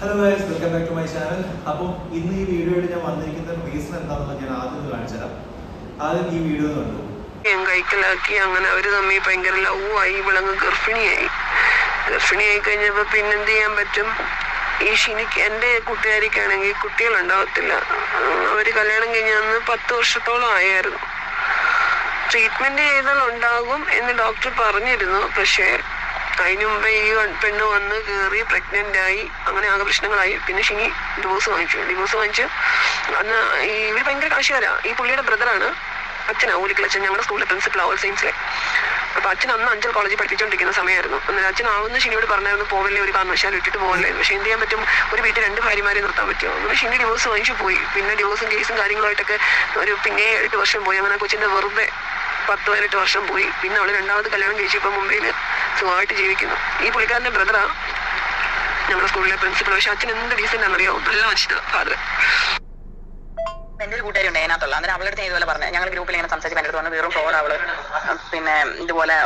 Hello guys welcome back to my channel അപ്പം ഇന്ന് ഈ വീഡിയോയിൽ ഞാൻ വന്നിരിക്കുന്ന റീസൺ എന്താണെന്ന് ഞാൻ ആദ്യം കാണിച്ചുതരാം ആദ്യം ഈ വീഡിയോ കണ്ടു. ഞാൻ കൈക്കലാക്കി അങ്ങനെ അവർ തമ്മിൽ ഭയങ്കര ലവായി ഇവളങ്ങ് ഗർഭിണിയായി. ഗർഭിണിയായി കഴിഞ്ഞപ്പോ പിന്നെന്ത് ചെയ്യാൻ പറ്റും? ഈ ഷിനിക്ക് എന്റെ കൂട്ടുകാരിക്കാണെങ്കിൽ കുട്ടികളുണ്ടാവത്തില്ല അവർ കല്യാണം കഴിഞ്ഞ അന്ന് പത്ത് വർഷത്തോളം ആയായിരുന്നു. ട്രീറ്റ്മെന്റ് ചെയ്താൽ ഉണ്ടാകും എന്ന് ഡോക്ടർ പറഞ്ഞിരുന്നു. പക്ഷേ അതിനു മുമ്പേ ഈ പെണ്ണ് വന്ന് കയറി പ്രഗ്നന്റ് ആയി അങ്ങനെ ആകെ പ്രശ്നങ്ങളായി. പിന്നെ ഷിനി ഡിവോഴ്സ് വാങ്ങിച്ചു. ഡിവോഴ്സ് വാങ്ങിച്ച് അന്ന് ഈ ഇവർ ഭയങ്കര കാശുകാരാ. ഈ പുള്ളിയുടെ ബ്രദറാണ് അച്ഛനാ ഊലിക്കളച്ഛൻ ഞങ്ങളുടെ സ്കൂളിലെ പ്രിൻസിപ്പൾ ഓൾ സയൻസിലെ അപ്പൊ അച്ഛൻ അന്ന് അഞ്ചൽ കോളേജിൽ പഠിപ്പിച്ചുകൊണ്ടിരിക്കുന്ന സമയമായിരുന്നു അന്നേരം അച്ഛൻ ആവുന്ന ഷിനിയോട് പറഞ്ഞായിരുന്നു പോവല്ലേ ഒരു കാരണവശാലും ഇട്ടിട്ട് പോകല്ലേ പക്ഷെ എന്ത് ചെയ്യാൻ പറ്റും? ഒരു വീട്ടിൽ രണ്ട് ഭാര്യമാരെ നിർത്താൻ പറ്റുമോ? അങ്ങനെ ഷിനി ഡിവോഴ്സ് വാങ്ങിച്ചു പോയി. പിന്നെ ഡിവോഴ്സും കേസും കാര്യങ്ങളായിട്ടൊക്കെ ഒരു പിന്നെ എട്ട് വർഷം പോയി. അങ്ങനെ കൊച്ചിന്റെ വെറുതെ പത്ത് പതിനെട്ട് വർഷം പോയി. പിന്നെ അവൾ രണ്ടാമത് കല്യാണം കഴിച്ചു ഇപ്പൊ മുംബൈയിൽ സുഖമായിട്ട് ജീവിക്കുന്നു. ഈ പുള്ളിക്കാരന്റെ ബ്രദറാണ് ഞങ്ങളുടെ സ്കൂളിലെ പ്രിൻസിപ്പൾ പക്ഷെ അച്ഛൻ എന്ത് ഡീസന്റ് ആണെന്നറിയോ? നല്ല മനുഷ്യനാ ഫാദർ എന്റെ ഒരു കൂട്ടുകാരി ഉണ്ട് അതിനകത്തുള്ള. അന്നേരം അവളുടെ അടുത്ത് ഇതുപോലെ പറഞ്ഞു. ഞങ്ങൾ ഗ്രൂപ്പിൽ ഇങ്ങനെ സംസാരിച്ച് എന്റെ അടുത്ത് വന്ന് വെറും ഫ്രോഡ് അവൾ പിന്നെ ഇതുപോലെ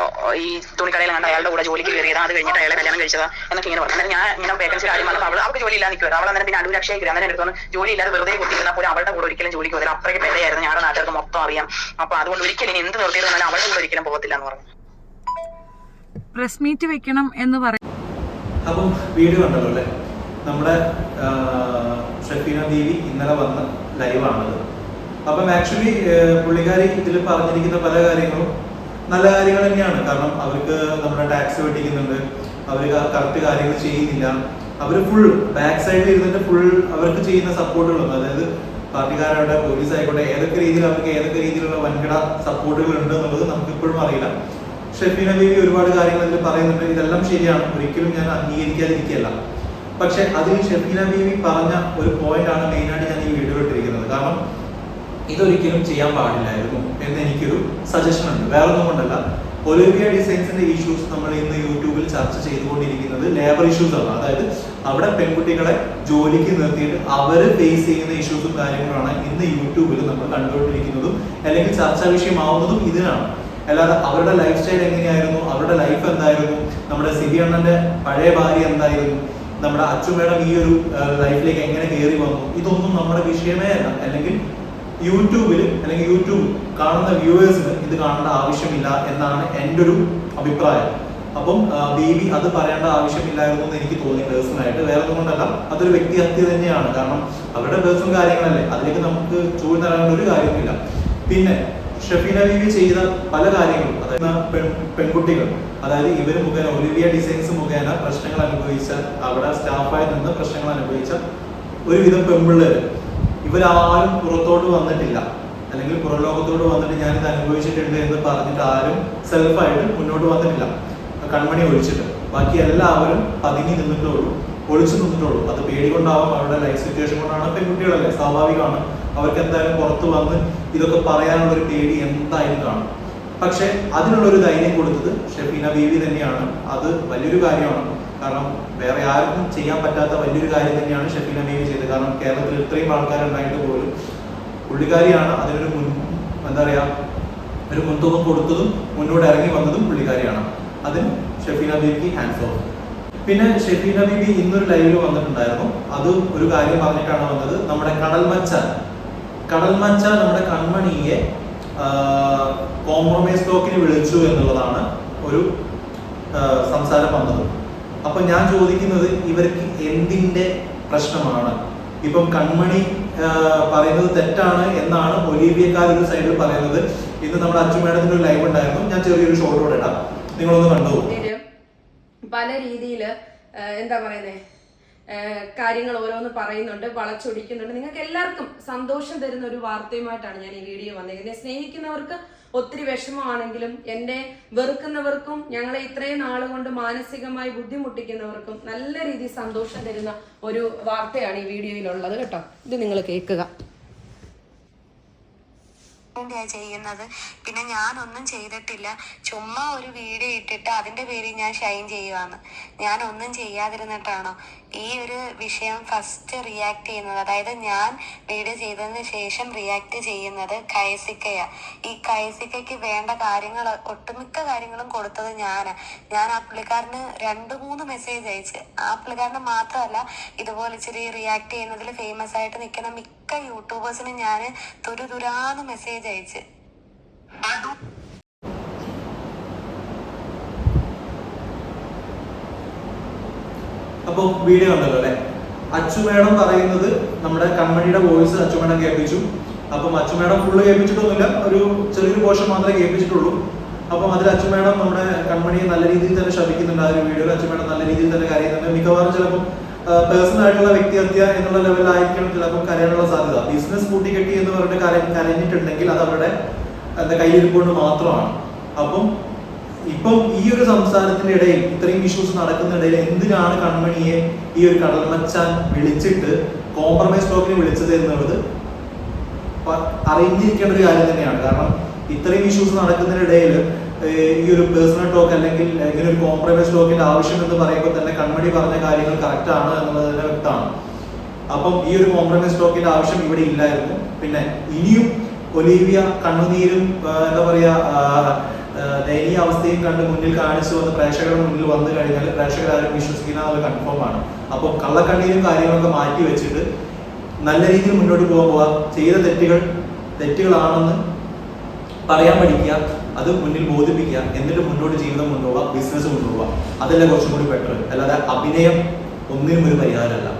ഈ തുണിക്കടയിൽ കണ്ട അയാളുടെ കൂടെ ജോലിക്ക് കയറിയതാ അത് കഴിഞ്ഞിട്ട് അയാളെ കല്യാണം കഴിച്ചതാ എന്നൊക്കെ ഇങ്ങനെ പറഞ്ഞു. ഞാൻ ഇങ്ങനെ വേക്കൻസി കാര്യം പറഞ്ഞപ്പോൾ അവൾ അവൾക്ക് ജോലി ഇല്ലാതെ നിൽക്കുക അവൾ അന്നേരം പിന്നെ അടൂർ അക്ഷയ കയറി അന്നേരം എടുത്തു ജോലി ഇല്ലാതെ വെറുതെ കുത്തിയിരുന്നാൽ പോലും അവളുടെ കൂടെ ഒരിക്കലും ജോലിക്ക് പോകില്ല അത്രയ്ക്ക് പെരയായിരുന്നു. ഞങ്ങളുടെ നാട്ടുകാർക്ക് മൊത്തം അറിയാം. അപ്പൊ അതുകൊണ്ട് ഒരിക്കലും എന്ത് നിർത്തിയിരുന്നാലും അവളുടെ കൂടെ ഒരിക്കലും പോകത്തില്ല എന്ന് പറഞ്ഞു. പ്രസ് മീറ്റ് വെക്കണം എന്ന് പറയും അപ്പം വീഡിയോ കണ്ടല്ലോ അല്ലേ? നമ്മുടെ ഷഫീന ദേവി ഇന്നലെ വന്ന ലൈവാണത് അപ്പം ആക്ച്വലി പുള്ളിക്കാരി ഇതിൽ പറഞ്ഞിരിക്കുന്ന പല കാര്യങ്ങളും നല്ല കാര്യങ്ങൾ തന്നെയാണ്. കാരണം അവർക്ക് നമ്മുടെ ടാക്സ് വെട്ടിക്കുന്നുണ്ട്. അവർ കറക്റ്റ് കാര്യങ്ങൾ ചെയ്യുന്നില്ല. അവർ ഫുൾ ബാക്ക് സൈഡിൽ ഇരുന്നിട്ട് ഫുൾ അവർക്ക് ചെയ്യുന്ന സപ്പോർട്ടുകളുണ്ട് അതായത് പാർട്ടിക്കാരാവട്ടെ പോലീസ് ആയിക്കോട്ടെ ഏതൊക്കെ രീതിയിൽ അവർക്ക് ഏതൊക്കെ രീതിയിലുള്ള വൻകിട സപ്പോർട്ടുകൾ ഉണ്ട് എന്നുള്ളത് നമുക്ക് ഇപ്പോഴും അറിയില്ല. ഷെഫീന ബേബി ഒരുപാട് കാര്യങ്ങൾ ഇതിൽ പറയുന്നുണ്ട്. ഇതെല്ലാം ശരിയാണ്. ഒരിക്കലും ഞാൻ അംഗീകരിക്കാതിരിക്കുകയല്ല. പക്ഷെ അതിൽ ഷെഫീന ബേബി പറഞ്ഞ ഒരു പോയിന്റ് ആണ് മെയിനായിട്ട് ഞാൻ ഈ വീഡിയോ ഇട്ടിരിക്കുന്നത് കാരണം ഇതൊരിക്കലും ചെയ്യാൻ പാടില്ലായിരുന്നു എന്ന് എനിക്കൊരു സജഷൻ ഉണ്ട്. വേറെ ഒന്നും കൊണ്ടല്ല ഒലിവിയ ഡിസൈൻസിന്റെ ഇഷ്യൂസ് നമ്മൾ ഇന്ന് യൂട്യൂബിൽ ചർച്ച ചെയ്തുകൊണ്ടിരിക്കുന്നത് ലേബർ ഇഷ്യൂസ് ആണ്. അതായത് അവിടെ പെൺകുട്ടികളെ ജോലിക്ക് നിർത്തിയിട്ട് അവർ ഫേസ് ചെയ്യുന്ന ഇഷ്യൂസും കാര്യങ്ങളാണ് ഇന്ന് യൂട്യൂബിൽ നമ്മൾ കണ്ടുകൊണ്ടിരിക്കുന്നതും അല്ലെങ്കിൽ ചർച്ചാ വിഷയമാവുന്നതും ഇതിനാണ് അല്ലാതെ അവരുടെ ലൈഫ് സ്റ്റൈൽ എങ്ങനെയായിരുന്നു? അവരുടെ ലൈഫ് എന്തായിരുന്നു? നമ്മുടെ സിബി അണ്ണന്റെ പഴയ ഭാര്യ എന്തായിരുന്നു? നമ്മുടെ അച്ചു മേഡം ഈ ഒരു ലൈഫിലേക്ക് എങ്ങനെ കയറി വന്നു? ഇതൊന്നും നമ്മുടെ വിഷയമേ അല്ല. അല്ലെങ്കിൽ യൂട്യൂബിൽ അല്ലെങ്കിൽ യൂട്യൂബ് കാണുന്ന വ്യൂവേഴ്സിന് ഇത് കാണേണ്ട ആവശ്യമില്ല എന്നാണ് എന്റെ ഒരു അഭിപ്രായം. അപ്പം ബേബി അത് പറയേണ്ട ആവശ്യമില്ലായിരുന്നു എന്ന് എനിക്ക് തോന്നി പേഴ്സണലായിട്ട്. വേറെ ഒന്നുകൊണ്ടല്ല അതൊരു വ്യക്തിഹത്യ തന്നെയാണ്. കാരണം അവരുടെ പേഴ്സണൽ കാര്യങ്ങളല്ലേ? അതിലേക്ക് നമുക്ക് ചോദ്യം തരാനുള്ള ഒരു കാര്യമില്ല പിന്നെ ഷഫീന ബീവി ചെയ്ത പല കാര്യങ്ങളും അതായത് പെൺ പെൺകുട്ടികൾ അതായത് ഇവർ മുഖേന ഒലിവിയ ഡിസൈൻസ് മുഖേന പ്രശ്നങ്ങൾ അനുഭവിച്ച അവിടെ സ്റ്റാഫായി നിന്ന് പ്രശ്നങ്ങൾ അനുഭവിച്ച ഒരുവിധം പെൺപിള്ളേർ ഇവരാരും പുറത്തോട്ട് വന്നിട്ടില്ല. അല്ലെങ്കിൽ പുറലോകത്തോട് വന്നിട്ട് ഞാനിത് അനുഭവിച്ചിട്ടുണ്ട് എന്ന് പറഞ്ഞിട്ട് ആരും സെൽഫായിട്ട് മുന്നോട്ട് വന്നിട്ടില്ല. കൺമണി ഒഴിച്ചിട്ട്. ബാക്കി എല്ലാവരും പതുങ്ങി നിന്നിട്ടുള്ളൂ ഒളിച്ചു നിന്നിട്ടുള്ളൂ അത് പേടി കൊണ്ടാവാം അവരുടെ ലൈഫ് സിറ്റുവേഷൻ കൊണ്ടാണ് പെൺകുട്ടികളല്ലേ? സ്വാഭാവികമാണ്. അവർക്ക് എന്തായാലും പുറത്ത് വന്ന് ഇതൊക്കെ പറയാനുള്ള ഒരു പേടി എന്തായാലും കാണും. പക്ഷെ അതിനുള്ളൊരു ധൈര്യം കൊടുത്തത് ഷെഫീന ബീവി തന്നെയാണ്. അത് വലിയൊരു കാര്യമാണ്. കാരണം വേറെ ആർക്കും ചെയ്യാൻ പറ്റാത്ത വലിയൊരു കാര്യം തന്നെയാണ് ഷെഫീന ബീവി ചെയ്തത്. കാരണം കേരളത്തിൽ ഇത്രയും ആൾക്കാരുണ്ടായിട്ട് പോലും പുള്ളിക്കാരിയാണ് അതിനൊരു മുൻ എന്താ പറയാ ഒരു മുൻതൂക്കം കൊടുത്തതും മുന്നോട്ട് ഇറങ്ങി വന്നതും പുള്ളിക്കാരിയാണ്. അതിന് ഷെഫീന ബീവിക്ക് ഹാൻഡ്സ് ഓഫ് പിന്നെ ഷെഫീന ബീബി ഇന്നൊരു ലൈവിൽ വന്നിട്ടുണ്ടായിരുന്നു. അത് ഒരു കാര്യം പറഞ്ഞിട്ടാണ് വന്നത്. നമ്മുടെ കടൽ മച്ച കടൽ മച്ച നമ്മുടെ കൺമണിയെ കോംപ്രമൈസ് ടോക്കിന് വിളിച്ചു എന്നുള്ളതാണ് ഒരു സംസാരം വന്നത് അപ്പൊ ഞാൻ ചോദിക്കുന്നത് ഇവർക്ക് എന്തിന്റെ പ്രശ്നമാണ്? ഇപ്പം കൺമണി പറയുന്നത് തെറ്റാണ് എന്നാണ് ഒലീവിയക്കാർ ഒരു സൈഡിൽ പറയുന്നത്. ഇന്ന് നമ്മുടെ അച്ചുമേടത്തിന്റെ ഒരു ലൈവ് ഉണ്ടായിരുന്നു. ഞാൻ ചെറിയൊരു ഷോർട്ട് കൂടെ ഇടാം. നിങ്ങളൊന്ന് കണ്ടു? പല രീതിയിൽ എന്താ പറയുന്നേ കാര്യങ്ങൾ ഓരോന്ന് പറയുന്നുണ്ട് വളച്ചൊടിക്കുന്നുണ്ട്. നിങ്ങൾക്ക് എല്ലാവർക്കും സന്തോഷം തരുന്ന ഒരു വാർത്തയുമായിട്ടാണ് ഞാൻ ഈ വീഡിയോ വന്നിരിക്കുന്നത്. സ്നേഹിക്കുന്നവർക്ക് ഒത്തിരി വിഷമമാണെങ്കിലും എന്നെ വെറുക്കുന്നവർക്കും ഞങ്ങളെ ഇത്രയും നാളുകൊണ്ട് മാനസികമായി ബുദ്ധിമുട്ടിക്കുന്നവർക്കും നല്ല രീതിയിൽ സന്തോഷം തരുന്ന ഒരു വാർത്തയാണ് ഈ വീഡിയോയിലുള്ളത് കേട്ടോ. ഇത് നിങ്ങൾ കേൾക്കുക. ചെയ്യുന്നത്? പിന്നെ ഞാനൊന്നും ചെയ്തിട്ടില്ല. ചുമ്മാ ഒരു വീഡിയോ ഇട്ടിട്ട് അതിന്റെ പേരിൽ ഞാൻ ഷൈൻ ചെയ്യുവാന്ന്. ഞാൻ ഒന്നും ചെയ്യാതിരുന്നിട്ടാണോ? ഈ ഒരു വിഷയം ഫസ്റ്റ് റിയാക്ട് ചെയ്യുന്നത്. അതായത് ഞാൻ വീഡിയോ ചെയ്തതിന് ശേഷം റിയാക്ട് ചെയ്യുന്നത് കയസിക്കയാ ഈ കയസിക്കയ്ക്ക് വേണ്ട കാര്യങ്ങൾ ഒട്ടുമിക്ക കാര്യങ്ങളും കൊടുത്തത് ഞാനാ. ഞാൻ ആ പുള്ളിക്കാരന് രണ്ട് മൂന്ന് മെസ്സേജ് അയച്ച്. ആ പുള്ളിക്കാരന് മാത്രമല്ല ഇതുപോലെ ഇച്ചിരി റിയാക്ട് ചെയ്യുന്നതിൽ ഫേമസ് ആയിട്ട് നിൽക്കുന്ന മിക്ക യൂട്യൂബേഴ്സിനും ഞാൻ തുരുതുരാന്ന് മെസ്സേജ് അയച്ച്. അപ്പോൾ വീഡിയോ ഉണ്ടല്ലോ അല്ലേ? അച്ചു മേഡം പറയുന്നത് നമ്മുടെ കൺമണിയുടെ വോയിസ് അച്ചുമേടം കേൾപ്പിച്ചു. അപ്പം അച്ചു മേഡം ഫുള്ള് കേൾപ്പിച്ചിട്ടൊന്നുമില്ല. ഒരു ചെറിയൊരു പോർഷൻ മാത്രമേ കേൾപ്പിച്ചിട്ടുള്ളൂ. അപ്പം അതിൽ അച്ചുമേടം നമ്മുടെ കൺമണിയെ നല്ല രീതിയിൽ തന്നെ ശ്രമിക്കുന്നുണ്ട് ആ ഒരു വീഡിയോയിൽ അച്ചുമേടം നല്ല രീതിയിൽ തന്നെ കരയുന്നുണ്ട്. മിക്കവാറും ചിലപ്പം പേഴ്സണൽ ആയിട്ടുള്ള വ്യക്തിഹത്യ എന്നുള്ള ലെവലിലായിരിക്കണം ചിലപ്പോൾ കരയാനുള്ള സാധ്യത. ബിസിനസ് കൂട്ടിക്കെട്ടി എന്ന് പറഞ്ഞിട്ട് കര കരഞ്ഞിട്ടുണ്ടെങ്കിൽ അത് അവരുടെ എന്താ കയ്യിരിപ്പുകൊണ്ട് മാത്രമാണ്. അപ്പം ഇപ്പം ഈ ഒരു സംസാരത്തിന്റെ ഇടയിൽ ഇത്രയും ഇഷ്യൂസ് നടക്കുന്ന ഇടയിൽ എന്തിനാണ് കൺമണിയെ ഈ ഒരു കടൽമച്ചാൻ വിളിച്ചിട്ട് കോംപ്രമൈസ് ടോക്കിന് വിളിച്ചത് എന്നുള്ളത് അറിഞ്ഞിരിക്കേണ്ട ഒരു കാര്യം തന്നെയാണ്. കാരണം ഇത്രയും ഇഷ്യൂസ് നടക്കുന്നതിനിടയിൽ ഈ ഒരു പേഴ്സണൽ ടോക്ക് അല്ലെങ്കിൽ ഇങ്ങനെ ഒരു കോംപ്രമൈസ് ടോക്കിന്റെ ആവശ്യം എന്ന് പറയുമ്പോൾ തന്നെ കൺമണി പറഞ്ഞ കാര്യങ്ങൾ കറക്റ്റ് ആണ് എന്നുള്ളത് തന്നെ വ്യക്തമാണ്. അപ്പം ഈ ഒരു കോംപ്രമൈസ് ടോക്കിന്റെ ആവശ്യം ഇവിടെ ഇല്ലായിരുന്നു. പിന്നെ ഇനിയും ഒലീവിയ കണ്ണുനീരും എന്താ പറയാ ദയനീയ അവസ്ഥയും കണ്ട് മുന്നിൽ കാണിച്ചു വന്ന് പ്രേക്ഷകരുടെ മുന്നിൽ വന്നു കഴിഞ്ഞാൽ പ്രേക്ഷകർ ആരും വിശ്വസിക്കുന്ന കൺഫേം ആണ്. അപ്പം കള്ളക്കണ്ണീരും കാര്യങ്ങളൊക്കെ മാറ്റി വെച്ചിട്ട് നല്ല രീതിയിൽ മുന്നോട്ട് പോകാൻ ചെയ്ത തെറ്റുകൾ തെറ്റുകളാണെന്ന് പറയാൻ പഠിക്കുക. അത് മുന്നിൽ ബോധിപ്പിക്കുക എന്നിട്ട് മുന്നോട്ട് ജീവിതം കൊണ്ടുപോവുക ബിസിനസ് കൊണ്ടുപോവുക. അതല്ല കുറച്ചും കൂടി ബെറ്റർ അല്ലാതെ അഭിനയം ഒന്നിനും ഒരു പരിഹാരമല്ല.